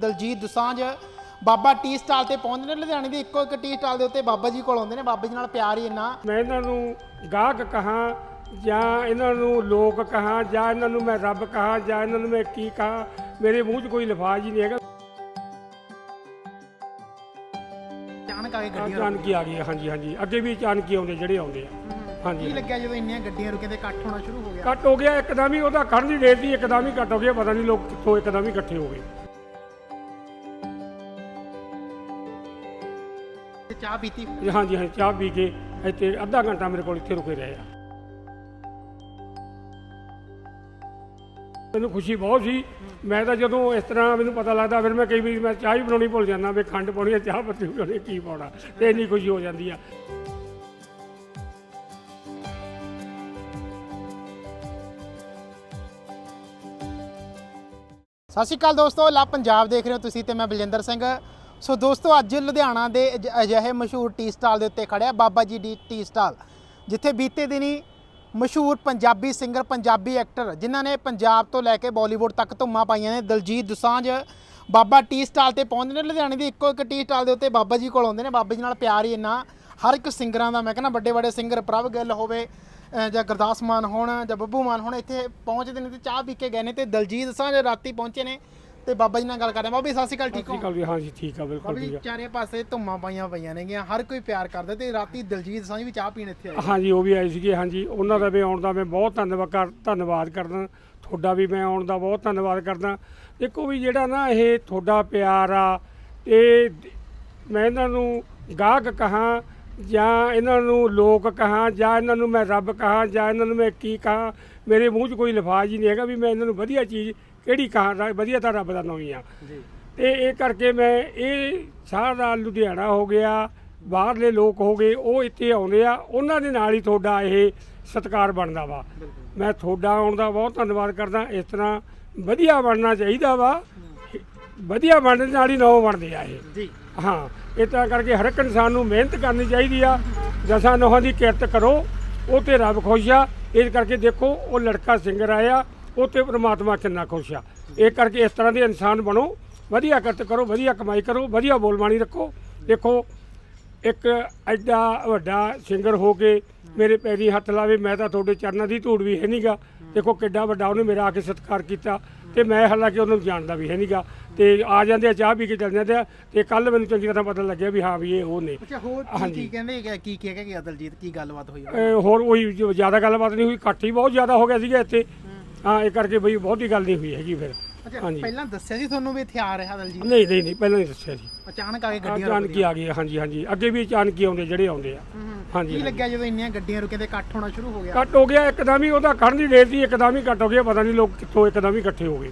Daljit Dosanjh Baba tea stall ਤੇ ਪਹੁੰਚਦੇ ਨੇ ਲੁਧਿਆਣੇ ਦੀ ਇੱਕੋ ਇੱਕ ਟੀ ਸਟਾਲ ਦੇ ਉੱਤੇ ਬਾਬਾ ਜੀ ਕੋਲ ਆਉਂਦੇ ਨੇ ਬਾਬਾ ਜੀ ਨਾਲ ਪਿਆਰ ਹੀ ਇੰਨਾ। ਮੈਂ ਇਹਨਾਂ ਨੂੰ ਗਾਹਕ ਕਹਾਂ ਜਾਂ ਇਹਨਾਂ ਨੂੰ ਲੋਕ ਕਹਾਂ ਜਾਂ ਇਹਨਾਂ ਨੂੰ ਮੈਂ ਰੱਬ ਕਹਾਂ ਜਾਂ ਇਹਨਾਂ ਨੂੰ ਮੈਂ ਕੀ ਕਹਾਂ ਮੇਰੇ ਮੂੰਹ 'ਚ ਕੋਈ ਲਫਾਜ਼ ਹੀ ਨਹੀਂ ਹੈਗਾ। ਅਚਾਨਕ ਆ ਕੇ ਗੱਡੀਆਂ ਅਚਾਨਕ ਹੀ ਆ ਗਈ ਹਾਂਜੀ ਹਾਂਜੀ। ਅੱਗੇ ਵੀ ਅਚਾਨਕ ਹੀ ਆਉਂਦੇ ਜਿਹੜੇ ਆਉਂਦੇ ਆ। ਕੀ ਹਾਂਜੀ। ਲੱਗਿਆ ਜਦੋਂ ਇੰਨੀਆਂ ਗੱਡੀਆਂ ਰੁਕੇ ਤੇ ਇਕੱਠ ਹੋਣਾ ਸ਼ੁਰੂ ਹੋ ਗਿਆ? ਕੱਟ ਹੋ ਗਿਆ ਇੱਕਦਮ ਹੀ ਉਹਦਾ ਖੜਨ ਦੀ ਰੇਟ ਸੀ ਇੱਕਦਮ ਹੀ ਕੱਟ ਹੋ ਗਿਆ ਪਤਾ ਨਹੀਂ ਲੋਕ ਕਿੱਥੋਂ ਇੱਕਦਮ ਹੀ ਇਕੱਠੇ ਹੋ ਗਏ। ਚਾਹ ਪੀਤੀ? ਹਾਂਜੀ ਹਾਂਜੀ ਚਾਹ ਪੀ ਕੇ ਇੱਥੇ ਅੱਧਾ ਘੰਟਾ ਮੇਰੇ ਕੋਲ ਇੱਥੇ ਰੁਕੇ ਰਹੇ ਆ। ਮੈਨੂੰ ਖੁਸ਼ੀ ਬਹੁਤ ਸੀ। ਮੈਂ ਤਾਂ ਜਦੋਂ ਇਸ ਤਰ੍ਹਾਂ ਮੈਨੂੰ ਪਤਾ ਲੱਗਦਾ ਫਿਰ ਮੈਂ ਕਈ ਵਾਰੀ ਮੈਂ ਚਾਹ ਹੀ ਬਣਾਉਣੀ ਭੁੱਲ ਜਾਂਦਾ ਵੀ ਖੰਡ ਪਾਉਣੀ ਹੈ ਚਾਹ ਪੱਤੀ ਪਾਉਣੀ ਕੀ ਪਾਉਣਾ? ਤੇ ਇੰਨੀ ਖੁਸ਼ੀ ਹੋ ਜਾਂਦੀ ਆ। ਸਤਿ ਸ਼੍ਰੀ ਅਕਾਲ ਦੋਸਤੋ ਲਾ ਪੰਜਾਬ ਦੇਖ ਰਹੇ ਹੋ ਤੁਸੀਂ ਤੇ ਮੈਂ ਬਲਜਿੰਦਰ ਸਿੰਘ। ਸੋ ਦੋਸਤੋ, ਅੱਜ ਲੁਧਿਆਣਾ ਦੇ ਅਜ- ਅਜਿਹੇ ਮਸ਼ਹੂਰ ਟੀ ਸਟਾਲ ਦੇ ਉੱਤੇ ਖੜਿਆ ਬਾਬਾ ਜੀ ਦੀ ਟੀ ਸਟਾਲ, ਜਿੱਥੇ ਬੀਤੇ ਦਿਨੀ ਮਸ਼ਹੂਰ ਪੰਜਾਬੀ ਸਿੰਗਰ, ਪੰਜਾਬੀ ਐਕਟਰ, ਜਿਨ੍ਹਾਂ ਨੇ ਪੰਜਾਬ ਤੋਂ ਲੈ ਕੇ ਬਾਲੀਵੁੱਡ ਤੱਕ ਧੁੰਮਾਂ ਪਾਈਆਂ ਨੇ, ਦਲਜੀਤ ਦੁਸਾਂਝ ਬਾਬਾ ਟੀ ਸਟਾਲ ਤੇ ਪਹੁੰਚਦੇ ਨੇ ਲੁਧਿਆਣੇ ਦੀ ਇੱਕੋ ਇੱਕ ਟੀ ਸਟਾਲ ਦੇ ਉੱਤੇ ਬਾਬਾ ਜੀ ਕੋਲ ਆਉਂਦੇ ਨੇ। ਬਾਬਾ ਜੀ ਨਾਲ ਪਿਆਰ ਹੀ ਇੰਨਾ, ਹਰ ਇੱਕ ਸਿੰਗਰਾਂ ਦਾ ਮੈਂ ਕਹਿੰਦਾ ਵੱਡੇ ਵੱਡੇ ਸਿੰਗਰ, ਪ੍ਰਭ ਗਿੱਲ ਹੋਵੇ, ਅਹ ਜਾਂ ਗੁਰਦਾਸ ਮਾਨ ਹੋਣ ਜਾਂ ਬੱਬੂ ਮਾਨ ਹੋਣ, ਇੱਥੇ ਪਹੁੰਚਦੇ ਨੇ ਤੇ ਚਾਹ ਪੀ ਕੇ ਗਏ ਨੇ ਤੇ ਦਲਜੀਤ ਦੁਸਾਂਝ ਰਾਤੀ ਪਹੁੰਚੇ ਨੇ। ਤੇ ਬਾਬਾ ਜੀ ਨਾਲ ਗੱਲ ਕਰਦੇ ਆ ਬਾਬਾ ਜੀ ਸਤਿ ਸ਼੍ਰੀ ਅਕਾਲ ਠੀਕ ਹੋ? ਠੀਕ ਹਾਂਜੀ ਠੀਕ ਆ ਬਿਲਕੁਲ ਬਾਬਾ ਜੀ ਠੀਕ ਆ। ਚਾਰੇ ਪਾਸੇ ਧੁੰਮਾਂ ਪਾਈਆਂ ਪਈਆਂ ਨੇਗੀਆਂ ਹਰ ਕੋਈ ਪਿਆਰ ਕਰਦਾ ਤੇ ਰਾਤੀ ਦਲਜੀਤ ਦਸਾਂਝ ਵੀ ਚਾਹ ਪੀਣ ਇੱਥੇ ਆਏ ਹਾਂਜੀ ਉਹ ਵੀ ਆਏ ਸੀਗੇ ਹਾਂਜੀ ਉਹਨਾਂ ਦਾ ਵੀ ਆਉਣ ਦਾ ਮੈਂ ਬਹੁਤ ਧੰਨਵਾਦ ਕਰ ਧੰਨਵਾਦ ਕਰਦਾ ਤੁਹਾਡਾ ਵੀ ਮੈਂ ਆਉਣ ਦਾ ਬਹੁਤ ਧੰਨਵਾਦ ਕਰਦਾ। ਦੇਖੋ ਵੀ ਜਿਹੜਾ ਨਾ ਇਹ ਤੁਹਾਡਾ ਪਿਆਰ ਆ ਇਹ ਮੈਂ ਇਹਨਾਂ ਨੂੰ ਗਾਹਕ ਕਹਾਂ ਜਾਂ ਇਹਨਾਂ ਨੂੰ ਲੋਕ ਕਹਾਂ ਜਾਂ ਇਹਨਾਂ ਨੂੰ ਮੈਂ ਰੱਬ ਕਹਾਂ ਜਾਂ ਇਹਨਾਂ ਨੂੰ ਮੈਂ ਕੀ ਕਹਾਂ ਮੇਰੇ ਮੂੰਹ 'ਚ ਕੋਈ ਲਫਾਜ਼ ਹੀ ਨਹੀਂ ਹੈਗਾ ਵੀ ਮੈਂ ਇਹਨਾਂ ਨੂੰ ਵਧੀਆ ਚੀਜ਼ ਕਿਹੜੀ ਕਹਾਂ ਰ- ਵਧੀਆ ਤਾਂ ਰੱਬ ਦਾ ਹੀ ਆ। ਜੀ। ਤੇ ਇਹ ਕਰਕੇ ਮੈਂ ਇਹ ਸਾਰਾ ਲੁਧਿਆਣਾ ਹੋ ਗਿਆ ਬਾਹਰਲੇ ਲੋਕ ਹੋ ਗਏ ਉਹ ਇੱਥੇ ਆਉਂਦੇ ਆ ਉਹਨਾਂ ਦੇ ਨਾਲ ਹੀ ਤੁਹਾਡਾ ਇਹ ਸਤਿਕਾਰ ਬਣਦਾ ਵਾ। ਮੈਂ ਤੁਹਾਡਾ ਆਉਣ ਦਾ ਬਹੁਤ ਧੰਨਵਾਦ ਕਰਦਾ ਇਸ ਤਰ੍ਹਾਂ ਵਧੀਆ ਬਣਨਾ ਚਾਹੀਦਾ ਵਾ। ਵਧੀਆ ਬਣਨ ਦੇ ਨਾਲ ਹੀ ਨੌ ਬਣਦੇ ਆ ਇਹ। ਜੀ। ਹਾਂ ਇਹ ਤਾਂ ਕਰਕੇ ਹਰ ਇੱਕ ਇਨਸਾਨ ਨੂੰ ਮਿਹਨਤ ਕਰਨੀ ਚਾਹੀਦੀ ਆ ਦਸਾਂ ਨੋਹਾਂ ਦੀ ਕਿਰਤ ਕਰੋ ਉਹ ਤੇ ਰੱਬ ਖੁਸ਼ ਆ। ਇਸ ਕਰਕੇ ਦੇਖੋ ਉਹ ਲੜਕਾ ਸਿੰਗਰ ਆਇਆ ਤੇ ਪ੍ਰਮਾਤਮਾ ਕਿੰਨਾ ਖੁਸ਼ ਆ। ਇਹ ਕਰਕੇ ਇਸ ਤਰ੍ਹਾਂ ਦੇ ਇਨਸਾਨ ਬਣੋ ਵਧੀਆ ਕਿਰਤ ਕਰੋ ਵਧੀਆ ਕਮਾਈ ਕਰੋ ਵਧੀਆ ਬੋਲਬਾਣੀ ਰੱਖੋ। ਦੇਖੋ ਇੱਕ ਐਡਾ ਵੱਡਾ ਸਿੰਗਰ ਹੋ ਕੇ ਮੇਰੇ ਪੈਰੀ ਹੱਥ ਲਾਵੇ ਮੈਂ ਤਾਂ ਤੁਹਾਡੇ ਚਰਨਾਂ ਦੀ ਧੂੜ ਵੀ ਹੈ ਨਹੀਂਗਾ ਦੇਖੋ ਕਿੱਡਾ ਵੱਡਾ ਉਹਨੇ ਮੇਰਾ ਆ ਕੇ ਸਤਿਕਾਰ ਕੀਤਾ ਤੇ ਮੈਂ ਹਾਲਾਂਕਿ ਉਹਨੂੰ ਜਾਣਦਾ ਵੀ ਹੈ ਨਹੀਂਗਾ ਤੇ ਆ ਜਾਂਦੇ ਆ ਚਾਹ ਪੀ ਕੇ ਚੱਲ ਜਾਂਦੇ ਆ ਤੇ ਕੱਲ ਮੈਨੂੰ ਚੰਗੀ ਤਰ੍ਹਾਂ ਪਤਾ ਲੱਗਿਆ ਵੀ ਹਾਂ ਵੀ ਇਹ ਉਹ ਨੇ। ਅੱਛਾ ਹੋਰ ਕੀ ਕਹਿੰਦੇ ਕਿ- ਕੀ ਕੀ ਕਿ ਦਲਜੀਤ? ਕੀ ਗੱਲਬਾਤ ਹੋਈ? ਹੋਰ ਕੋਈ ਜੋ ਜ਼ਿਆਦਾ ਗੱਲਬਾਤ ਨਹੀਂ ਹੋਈ ਇਕੱਠ ਹੀ ਬਹੁਤ ਜ਼ਿਆਦਾ ਹੋ ਗਿਆ ਸੀਗਾ ਇੱਥੇ। ਹਾਂ ਇਹ ਕਰਕੇ ਬਈ ਬਹੁਤੀ ਗੱਲ ਨਹੀਂ ਹੋਈ ਹੈਗੀ ਫਿਰ। ਅੱਛਾ ਹਾਂਜੀ। ਪਹਿਲਾਂ ਦੱਸਿਆ ਸੀ ਤੁਹਾਨੂੰ ਵੀ ਇੱਥੇ ਆ ਰਿਹਾ ਦਲਜੀਤ? ਨਹੀਂ ਨਹੀਂ ਨਹੀਂ ਪਹਿਲਾਂ ਨਹੀਂ ਦੱਸਿਆ ਸੀ ਅਚਾਨਕ ਆ ਕੇ ਗੱਡੀਆਂ ਅਚਾਨਕ ਹੀ ਆ ਗਏ ਹਾਂਜੀ ਹਾਂਜੀ। ਅੱਗੇ ਵੀ ਅਚਾਨਕ ਹੀ ਆਉਂਦੇ ਜਿਹੜੇ ਆਉਂਦੇ ਆ। ਹਾਂਜੀ ਕੀ ਲੱਗਿਆ ਜਦੋਂ ਇੰਨੀਆਂ ਗੱਡੀਆਂ ਰੁਕੇ ਤੇ ਇਕੱਠ ਹੋਣਾ ਸ਼ੁਰੂ ਹੋ ਗਿਆ? ਕੱਟ ਹੋ ਗਿਆ ਇੱਕਦਮ ਹੀ ਉਹਦਾ ਖੜਨ ਦੀ ਰੇਟ ਸੀ ਇੱਕਦਮ ਹੀ ਕੱਟ ਹੋ ਗਿਆ ਪਤਾ ਨਹੀਂ ਲੋਕ ਕਿੱਥੋਂ ਇੱਕਦਮ ਹੀ ਇਕੱਠੇ ਹੋ ਗਏ।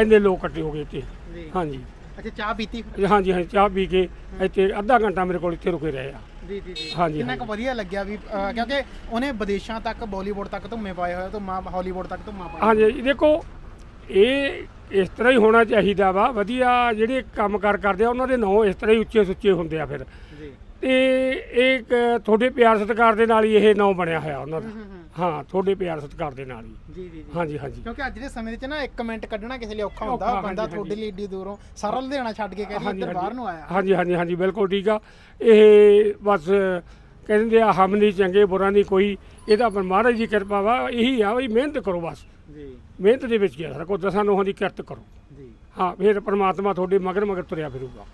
ਇੰਨੇ ਲੋਕ ਇਕੱਠੇ ਹੋ ਗਏ ਇੱਥੇ। ਜੀ। ਹਾਂਜੀ। ਅੱਛਾ ਚਾਹ ਪੀਤੀ? ਹਾਂਜੀ ਹਾਂਜੀ ਚਾਹ ਪੀ ਕੇ ਇੱਥੇ ਅੱਧਾ ਘੰਟਾ ਮੇਰੇ ਕੋਲ ਇੱਥੇ ਰੁਕੇ ਰਹੇ ਆ। ਜੀ ਜੀ ਜੀ। ਹਾਂਜੀ, ਕਿੰਨਾ ਕੁ ਵਧੀਆ ਲੱਗਿਆ ਵੀ ਅਹ, ਕਿਉਂਕਿ ਉਹਨੇ ਵਿਦੇਸ਼ਾਂ ਤੱਕ ਬਾਲੀਵੁੱਡ ਤੱਕ ਧੁੰਮੇ ਪਾਏ ਹੋਏ ਤੋਂ ਮਾਂ ਹਾਲੀਵੁੱਡ ਤੱਕ ਧੁੰਮਾ ਪਾਏ ਹਾਂਜੀ ਦੇਖੋ ਇਹ ਇਸ ਤਰ੍ਹਾਂ ਹੀ ਹੋਣਾ ਚਾਹੀਦਾ ਵਾ। ਵਧੀਆ ਜਿਹੜੇ ਕੰਮ ਕਾਰ ਕਰਦੇ ਆ ਉਹਨਾਂ ਦੇ ਨਾਂ ਇਸ ਤਰ੍ਹਾਂ ਹੀ ਉੱਚੇ ਸੁੱਚੇ ਹੁੰਦੇ ਆ ਫਿਰ। ਜੀ। ਤੇ ਇਹ ਇੱਕ ਤੁਹਾਡੇ ਪਿਆਰ ਸਤਿਕਾਰ ਦੇ ਨਾਲ ਹੀ ਇਹ ਨਾਂ ਬਣਿਆ ਹੋਇਆ ਉਹਨਾਂ ਦਾ। ਹਾਂ ਤੁਹਾਡੇ ਪਿਆਰ ਸਤਿਕਾਰ ਦੇ ਨਾਲ ਹੀ। ਜੀ ਜੀ ਜੀ। ਹਾਂਜੀ ਹਾਂਜੀ। ਕਿਉਂਕਿ ਅੱਜ ਦੇ ਸਮੇਂ ਦੇ ਵਿੱਚ ਨਾ ਇੱਕ ਮਿੰਟ ਕੱਢਣਾ ਕਿਸੇ ਲਈ ਔਖਾ ਹੁੰਦਾ। ਔਖਾ, ਬੰਦਾ ਹਾਂਜੀ, ਤੁਹਾਡੇ। ਲਈ ਏਡੀ ਦੂਰੋਂ ਸਾਰਾ ਲੁਧਿਆਣਾ ਛੱਡ ਕੇ ਕਹਿੰਦੀ ਹਾਂਜੀ, ਇੱਧਰ ਬਾਹਰ। ਨੂੰ ਆਇਆ। ਹਾਂਜੀ ਹਾਂਜੀ ਹਾਂਜੀ ਬਿਲਕੁਲ ਠੀਕ ਆ। ਇਹ ਬਸ ਕਹਿੰਦੇ ਆ ਹਮ ਨਹੀਂ ਚੰਗੇ ਬੁਰਾ ਨਹੀਂ ਕੋਈ। ਇਹਦਾ ਪਰ ਮਹਾਰਾਜ ਦੀ ਕਿਰਪਾ ਵਾ ਇਹੀ ਆ ਵੀ ਮਿਹਨਤ ਕਰੋ ਬਸ। ਜੀ। ਮਿਹਨਤ ਦੇ ਵਿੱਚ ਕੀ ਆ ਸਾਰਾ ਕੋਈ ਦਸਾਂ ਨੋਹਾਂ ਦੀ ਕਿਰਤ ਕਰੋ। ਜੀ। ਹਾਂ ਫਿਰ ਪ੍ਰਮਾਤਮਾ ਤੁਹਾਡੇ ਮਗਰ ਮਗਰ ਤੁਰਿਆ ਫਿਰੂਗਾ।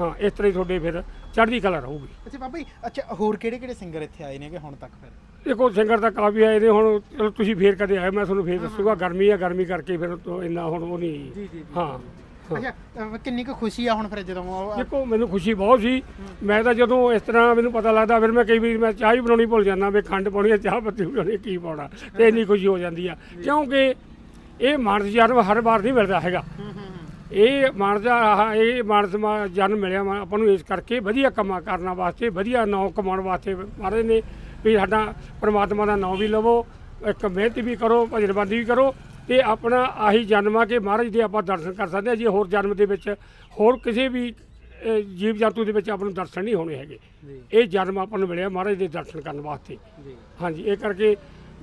ਹਾਂ ਇਸ ਤਰ੍ਹਾਂ ਹੀ ਤੁਹਾਡੇ ਫਿਰ ਚੜ੍ਹਦੀ ਕਲਾ ਰਹੂਗੀ। ਅੱਛਾ ਬਾਬਾ ਜੀ ਅੱਛਾ ਹੋਰ ਕਿਹੜੇ ਕਿਹੜੇ ਸਿੰਗਰ ਇੱਥੇ ਆਏ ਨੇਗੇ ਹੁਣ ਤੱਕ ਫਿਰ? ਦੇਖੋ ਸਿੰਗਰ ਤਾਂ ਕਾਫੀ ਆਏ ਨੇ ਹੁਣ ਚਲੋ ਤੁਸੀਂ ਫੇਰ ਕਦੇ ਆਏ ਮੈਂ ਤੁਹਾਨੂੰ ਫੇਰ ਦੱਸੂਗਾ ਗਰਮੀ ਆ ਗਰਮੀ ਕਰਕੇ ਫਿਰ ਤੋਂ ਇੰਨਾ ਹੁਣ ਉਹ ਨਹੀਂ। ਜੀ ਜੀ ਹਾਂ ਹਾਂ। ਅੱਛਾ ਅਹ, ਕਿੰਨੀ ਕੁ ਖੁਸ਼ੀ ਆ ਹੁਣ ਫਿਰ ਜਦੋਂ ਉਹ ਦੇਖੋ ਮੈਨੂੰ ਖੁਸ਼ੀ ਬਹੁਤ ਸੀ। ਮੈਂ ਤਾਂ ਜਦੋਂ ਇਸ ਤਰ੍ਹਾਂ ਮੈਨੂੰ ਪਤਾ ਲੱਗਦਾ ਫਿਰ ਮੈਂ ਕਈ ਵਾਰੀ ਮੈਂ ਚਾਹ ਹੀ ਬਣਾਉਣੀ ਭੁੱਲ ਜਾਂਦਾ ਵੀ ਖੰਡ ਪਾਉਣੀ ਹੈ ਚਾਹ ਪੱਤੀ ਪਾਉਣੀ ਹੈ, ਕੀ ਪਾਉਣਾ ਤੇ ਇੰਨੀ ਖੁਸ਼ੀ ਹੋ ਜਾਂਦੀ ਆ। ਕਿਉਂਕਿ ਇਹ ਮਾਨਸ ਜਨਮ ਹਰ ਵਾਰ ਨਹੀਂ ਮਿਲਦਾ ਹੈਗਾ। ਇਹ ਮਾਨਸ ਦਾ ਆਹ ਇਹ ਮਾਨਸ ਮਾ- ਜਨਮ ਮਿਲਿਆ ਵਾ ਆਪਾਂ ਨੂੰ ਇਸ ਕਰਕੇ ਵਧੀਆ ਕੰਮਾਂ ਕਰਨ ਵਾਸਤੇ ਵਧੀਆ ਨਾਂ ਕਮਾਉਣ ਵਾਸਤੇ ਮਾਰੇ ਨੇ। ਵੀ ਸਾਡਾ ਪ੍ਰਮਾਤਮਾ ਦਾ ਨਾਂ ਵੀ ਲਵੋ ਇੱਕ ਮਿਹਨਤ ਵੀ ਕਰੋ ਭਜਨਬੰਦੀ ਵੀ ਕਰੋ ਤੇ ਆਪਣਾ ਆਹੀ ਜਨਮ ਆ ਕਿ ਮਹਾਰਾਜ ਦੇ ਆਪਾਂ ਦਰਸ਼ਨ ਕਰ ਸਕਦੇ ਹਾਂ ਜੇ ਹੋਰ ਜਨਮ ਦੇ ਵਿੱਚ ਹੋਰ ਕਿਸੇ ਵੀ ਜੀਵ ਜੰਤੂ ਦੇ ਵਿੱਚ ਆਪਾਂ ਨੂੰ ਦਰਸ਼ਨ ਨਹੀਂ ਹੋਣੇ ਹੈਗੇ। ਇਹ ਜਨਮ ਆਪਾਂ ਨੂੰ ਮਿਲਿਆ ਮਹਾਰਾਜ ਦੇ ਦਰਸ਼ਨ ਕਰਨ ਵਾਸਤੇ। ਹਾਂਜੀ ਇਹ ਕਰਕੇ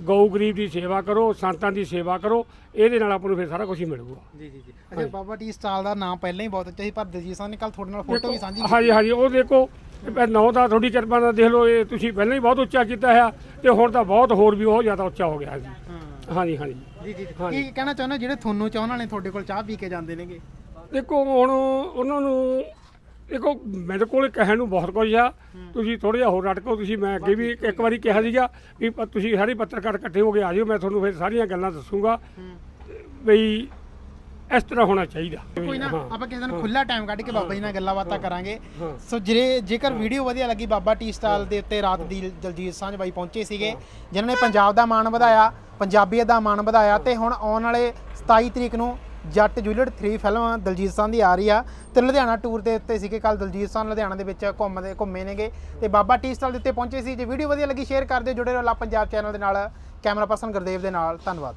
ਗਊ ਗਰੀਬ ਦੀ ਸੇਵਾ ਕਰੋ ਸੰਤਾਂ ਦੀ ਸੇਵਾ ਕਰੋ ਇਹਦੇ ਨਾਲ ਆਪਾਂ ਨੂੰ ਫਿਰ ਸਾਰਾ ਕੁਝ ਹੀ ਮਿਲੂਗਾ। ਜੀ ਜੀ ਜੀ। ਅੱਛਾ ਬਾਬਾ ਟੀ ਸਟਾਲ ਦਾ ਨਾਮ ਪਹਿਲਾਂ ਹੀ ਬਹੁਤ ਉੱਚਾ ਸੀ ਪਰ ਦਲਜੀਤ ਸਾਹਿਬ ਨੇ ਕੱਲ ਤੁਹਾਡੇ ਨਾਲ ਫੋਟੋ ਵੀ ਸਾਂਝੀ ਕੀਤੀ। ਹਾਂਜੀ ਹਾਂਜੀ ਉਹ ਦੇਖੋ ਨੌ ਦਾ ਤੁਹਾਡੀ ਕਿਰਪਾ ਨਾਲ ਦੇਖ ਲਓ ਇਹ ਤੁਸੀਂ ਪਹਿਲਾਂ ਹੀ ਬਹੁਤ ਉੱਚਾ ਕੀਤਾ ਹੈ ਤੇ ਹੁਣ ਤਾਂ ਬਹੁਤ ਹੋਰ ਵੀ ਬਹੁਤ ਜ਼ਿਆਦਾ ਉੱਚਾ ਹੋ ਗਿਆ ਜੀ। ਹਾਂ। ਹਾਂਜੀ ਹਾਂਜੀ। ਜੀ ਜੀ। ਕੀ ਕਹਿਣਾ ਚਾਹੁੰਦੇ ਜਿਹੜੇ ਤੁਹਾਨੂੰ ਚਾਹਣ ਵਾਲੇ ਤੁਹਾਡੇ ਕੋਲ ਚਾਹ ਪੀ ਕੇ ਜਾਂਦੇ ਨੇਗੇ? ਦੇਖੋ ਹੁਣ ਉਹਨਾਂ ਨੂੰ ਦੇਖੋ ਮੇਰੇ ਕੋਲ ਕਹਿਣ ਨੂੰ ਬਹੁਤ ਕੁਝ ਆ। ਤੁਸੀਂ ਥੋੜਾ ਜਿਹਾ ਹੋਰ ਰਟਕੋ ਤੁਸੀਂ ਮੈਂ ਅੱਗੇ ਵੀ ਇੱਕ- ਵਾਰੀ ਕਿਹਾ ਸੀਗਾ ਵੀ ਤੁਸੀਂ ਸਾਰੇ ਪੱਤਰਕਾਰ ਇਕੱਠੇ ਹੋ ਕੇ ਆ ਜਿਓ ਮੈਂ ਤੁਹਾਨੂੰ ਫਿਰ ਸਾਰੀਆਂ ਗੱਲਾਂ ਦੱਸੂਗਾ। ਬਈ ਇਸ ਤਰ੍ਹਾਂ ਹੋਣਾ ਚਾਹੀਦਾ। ਕੋਈ ਨਾ ਹਾਂ। ਆਪਾਂ ਕਿਸੇ ਦਿਨ ਖੁੱਲਾ ਟਾਈਮ ਕੱਢ ਕੇ ਬਾਬਾ ਜੀ ਨਾਲ ਗੱਲਾਂ ਬਾਤਾਂ ਕਰਾਂਗੇ। ਹਾਂ। ਸੋ ਜਿਹੜੇ ਜੇਕਰ ਵੀਡੀਓ ਵਧੀਆ ਲੱਗੀ ਬਾਬਾ ਟੀ ਸਟਾਲ ਦੇ ਉੱਤੇ ਰਾਤ ਦੀ ਦਲਜੀਤ ਸਾਂਝ ਬਾਈ ਪਹੁੰਚੇ ਸੀਗੇ ਜਿਨ੍ਹਾਂ ਨੇ ਪੰਜਾਬ ਦਾ ਮਾਣ ਵਧਾਇਆ ਪੰਜਾਬੀਅਤ ਦਾ ਮਾਣ ਵਧਾਇਆ ਤੇ ਹੁਣ ਆਉਣ ਵਾਲੇ 27 ਤਰੀਕ ਨੂੰ ਜੱਟ ਜੂਲੀਅਟ 3 ਫਿਲਮ ਦਲਜੀਤ ਸਾਂਝ ਦੀ ਆ ਰਹੀ ਆ ਤੇ ਲੁਧਿਆਣਾ ਟੂਰ ਦੇ ਉੱਤੇ ਸੀਗੇ ਕੱਲ ਦਲਜੀਤ ਸਾਂਝ ਲੁਧਿਆਣਾ ਦੇ ਵਿੱਚ ਘੁੰਮਦੇ ਘੁੰਮੇ ਨੇਗੇ ਤੇ ਬਾਬਾ ਟੀ ਸਟਾਲ ਦੇ ਉੱਤੇ ਪਹੁੰਚੇ ਸੀ। ਜੇ ਵੀਡੀਓ ਵਧੀਆ ਲੱਗੀ ਸ਼ੇਅਰ ਕਰ ਦਿਓ ਜੁੜੇ ਰਹੋ ਲਾ ਪੰਜਾਬ ਚੈਨਲ ਦੇ ਨਾਲ। ਕੈਮਰਾ ਪਰਸਨ ਗੁਰਦੇਵ ਦੇ ਨਾਲ ਧੰਨਵਾਦ।